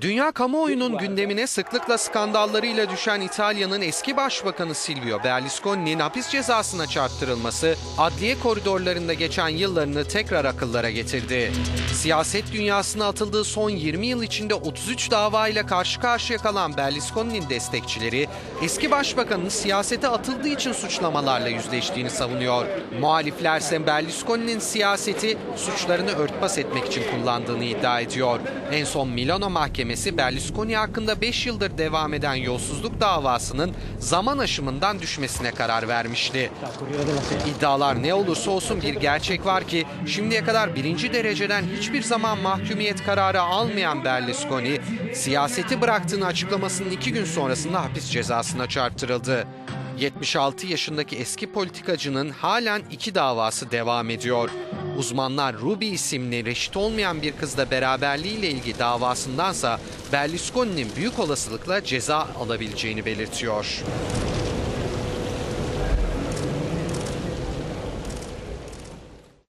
Dünya kamuoyunun gündemine sıklıkla skandallarıyla düşen İtalya'nın eski başbakanı Silvio Berlusconi'nin hapis cezasına çarptırılması adliye koridorlarında geçen yıllarını tekrar akıllara getirdi. Siyaset dünyasına atıldığı son 20 yıl içinde 33 dava ile karşı karşıya kalan Berlusconi'nin destekçileri eski başbakanın siyasete atıldığı için suçlamalarla yüzleştiğini savunuyor. Muhaliflerse Berlusconi'nin siyaseti suçlarını örtbas etmek için kullandığını iddia ediyor. En son Milano Mahkemesi Berlusconi hakkında 5 yıldır devam eden yolsuzluk davasının zaman aşımından düşmesine karar vermişti. İddialar ne olursa olsun bir gerçek var ki şimdiye kadar birinci dereceden hiçbir zaman mahkumiyet kararı almayan Berlusconi, siyaseti bıraktığını açıklamasının iki gün sonrasında hapis cezasına çarptırıldı. 76 yaşındaki eski politikacının halen iki davası devam ediyor. Uzmanlar Ruby isimli reşit olmayan bir kızla beraberliğiyle ilgili davasındansa Berlusconi'nin büyük olasılıkla ceza alabileceğini belirtiyor.